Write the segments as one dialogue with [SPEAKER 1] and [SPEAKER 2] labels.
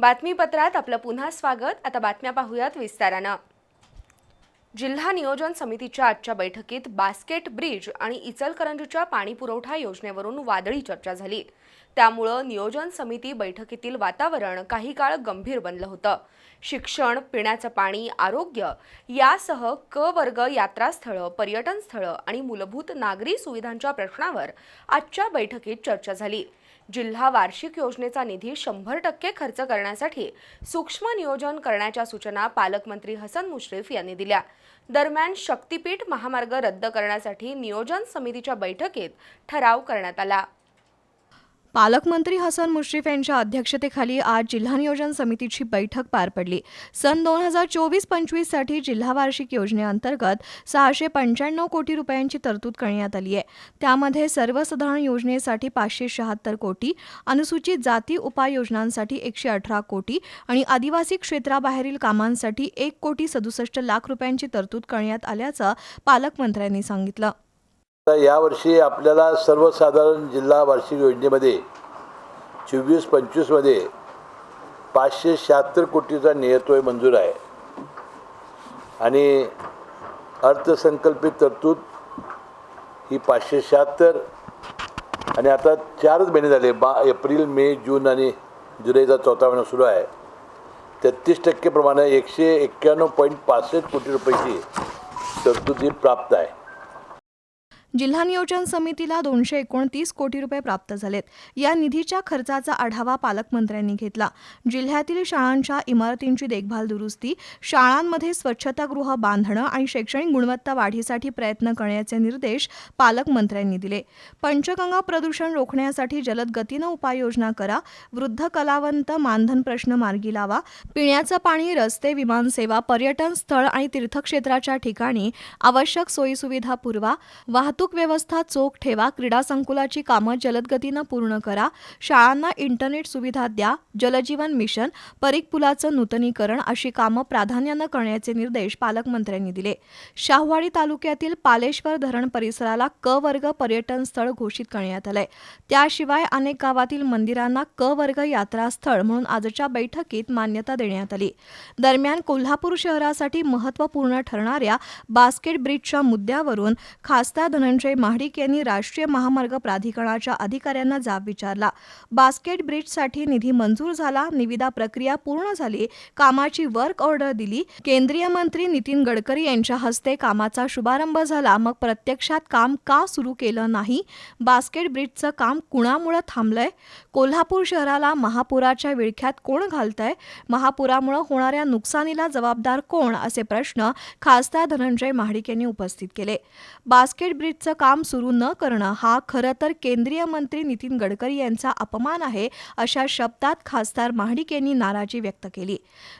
[SPEAKER 1] बातमीपत्रात आपलं पुन्हा स्वागत. आता बातम्या पाहूयात विस्तारानं. जिल्हा नियोजन समितीच्या आजच्या बैठकीत बास्केट ब्रिज आणि इचलकरंजीच्या पाणीपुरवठा योजनेवरून वादळी चर्चा झाली. त्यामुळं नियोजन समिती बैठकीतील वातावरण काही काळ गंभीर बनलं होतं. शिक्षण पिण्याचं पाणी आरोग्य यासह क वर्ग यात्रास्थळं पर्यटन स्थळं आणि मूलभूत नागरी सुविधांच्या प्रश्नावर आजच्या बैठकीत चर्चा झाली. जिल्हा वार्षिक योजनेचा निधी शंभर टक्के खर्च करण्यासाठी सूक्ष्म नियोजन करण्याच्या सूचना पालकमंत्री हसन मुश्रीफ यांनी दिल्या. दरम्यान शक्तीपीठ महामार्ग रद्द करण्यासाठी नियोजन समितीच्या बैठकीत ठराव करण्यात आला.
[SPEAKER 2] पालकमंत्री हसन मुश्रीफ यांच्या अध्यक्षतेखाली आज जिल्हा नियोजन समितीची बैठक पार पडली. सन दोन हजार चोवीस पंचवीससाठी जिल्हा वार्षिक योजनेअंतर्गत सहाशे पंच्याण्णव कोटी रुपयांची तरतूद करण्यात आली आहे. त्यामध्ये सर्वसाधारण योजनेसाठी पाचशे शहात्तर कोटी अनुसूचित जाती उपाययोजनांसाठी एकशे अठरा कोटी आणि आदिवासी क्षेत्राबाहेरील कामांसाठी एक कोटी सदुसष्ट लाख रुपयांची तरतूद करण्यात आल्याचं पालकमंत्र्यांनी सांगितलं.
[SPEAKER 3] यावर्षी आपल्याला सर्वसाधारण जिल्हा वार्षिक योजनेमध्ये चोवीस पंचवीसमध्ये पाचशे शहात्तर कोटीचा नियतोय मंजूर आहे. आणि अर्थसंकल्पित तरतूद ही पाचशे शहात्तर आणि आता चारच महिने झाले. बा एप्रिल मे जून आणि जुलैचा चौथा महिना सुरू आहे. तेहतीस टक्केप्रमाणे एकशे एक्क्याण्णव पॉईंट पासष्ट कोटी रुपयाची तरतूद ही प्राप्त आहे.
[SPEAKER 2] जिल्हा नियोजन समितीला दोनशे एकोणतीस कोटी रुपये प्राप्त झालेत. या निधीच्या खर्चाचा आढावा पालकमंत्र्यांनी घेतला. जिल्ह्यातील शाळांच्या इमारतींची देखभाल दुरुस्ती शाळांमध्ये स्वच्छतागृह बांधणं आणि शैक्षणिक गुणवत्ता वाढीसाठी प्रयत्न करण्याचे निर्देश पालकमंत्र्यांनी दिले. पंचगंगा प्रदूषण रोखण्यासाठी जलद गतीनं उपाययोजना करा वृद्ध कलावंत मानधन प्रश्न मार्गी लावा पिण्याचं पाणी रस्ते विमानसेवा पर्यटन स्थळ आणि तीर्थक्षेत्राच्या ठिकाणी आवश्यक सोयीसुविधा पुरवा वाहतूक व्यवस्था चोख ठेवा क्रीडा संकुलाची कामं जलदगतीनं पूर्ण करा शाळांना इंटरनेट सुविधा द्या जलजीवन मिशन परिकपुलाचं नूतनीकरण अशी कामं प्राधान्यानं करण्याचे निर्देश पालकमंत्र्यांनी दिले. शाहवाडी तालुक्यातील पालेश्वर धरण परिसराला क वर्ग पर्यटन स्थळ घोषित करण्यात आलंय. त्याशिवाय अनेक गावातील मंदिरांना क वर्ग यात्रास्थळ म्हणून आजच्या बैठकीत मान्यता देण्यात आली. दरम्यान कोल्हापूर शहरासाठी महत्त्वपूर्ण ठरणाऱ्या बास्केट ब्रिजच्या मुद्द्यावरून खासदार धनंजय महाडिक यांनी राष्ट्रीय महामार्ग प्राधिकरणाच्या अधिकाऱ्यांना जाब विचारला. बास्केट ब्रिजसाठी निधी मंजूर झाला. निविदा प्रक्रिया पूर्ण झाली. कामाची वर्क ऑर्डर दिली. केंद्रीय मंत्री नितीन गडकरी यांच्या हस्ते कामाचा शुभारंभ झाला. मग प्रत्यक्षात काम का सुरू केलं नाही? बास्केट ब्रिजचं काम कुणामुळं थांबलंय? कोल्हापूर शहराला महापुराच्या विळख्यात कोण घालतंय? महापुरामुळं होणाऱ्या नुकसानीला जबाबदार कोण? असे प्रश्न खासदार धनंजय महाडिक यांनी उपस्थित केले. बास्केट ब्रिजचं काम सुरू न करणं हा खरं तर केंद्रीय मंत्री नितीन गडकरी यांचा अपमान आहे अशा शब्दात खासदार महाडिक यांनी नाराजी व्यक्त केली.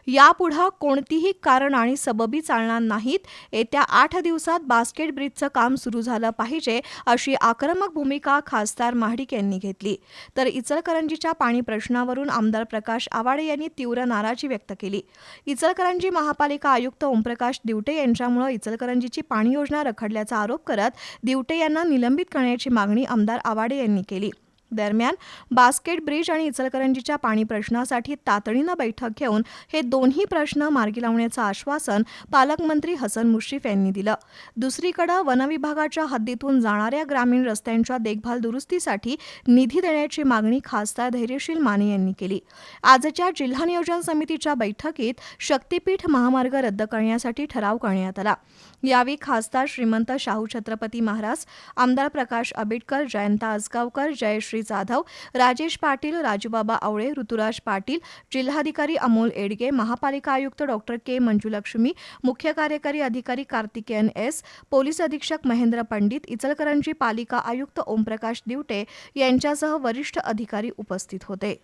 [SPEAKER 2] यापुढं कोणतीही कारण आणि सबबी चालणार नाहीत येत्या आठ दिवसात बास्केट ब्रिजचं काम सुरू झालं पाहिजे अशी आक्रमक भूमिका खासदार महाडिक यांनी घेतली. तर इचलकरंजीच्या पाणी प्रश्नावरून आमदार प्रकाश आवाडे यांनी तीव्र नाराजी व्यक्त केली. इचलकरंजी महापालिका आयुक्त ओमप्रकाश दिवटे यांच्यामुळे इचलकरंजीची पाणी योजना रखडल्याचा आरोप करत दिवटे यांना निलंबित करण्याची मागणी आमदार आवाडे यांनी केली. दरम्यान बास्केट ब्रिज आणि इचलकरंजीच्या पाणी प्रश्नासाठी तातडीनं बैठक घेऊन हे दोन्ही प्रश्न मार्गी लावण्याचं आश्वासन पालकमंत्री हसन मुश्रीफ यांनी दिलं. दुसरीकडे वनविभागाच्या हद्दीतून जाणाऱ्या ग्रामीण रस्त्यांच्या देखभाल दुरुस्तीसाठी निधी देण्याची मागणी खासदार धैर्यशील माने यांनी केली. आजच्या जिल्हा नियोजन समितीच्या बैठकीत शक्तीपीठ महामार्ग रद्द करण्यासाठी ठराव करण्यात आला. यावेळी खासदार श्रीमंत शाहू छत्रपती महाराज आमदार प्रकाश आंबेडकर जयंता आजगावकर जयश्री जाधव राजेश पाटील राजूबाबा आवळे ऋतुराज पाटील जिल्हाधिकारी अमोल एडगे महापालिका आयुक्त डॉक्टर के मंजुलक्ष्मी मुख्य कार्यकारी अधिकारी कार्तिकेयन एस पोलीस अधीक्षक महेंद्र पंडित इचलकरंजी पालिका आयुक्त ओमप्रकाश दिवटे यांच्यासह वरिष्ठ अधिकारी उपस्थित होते.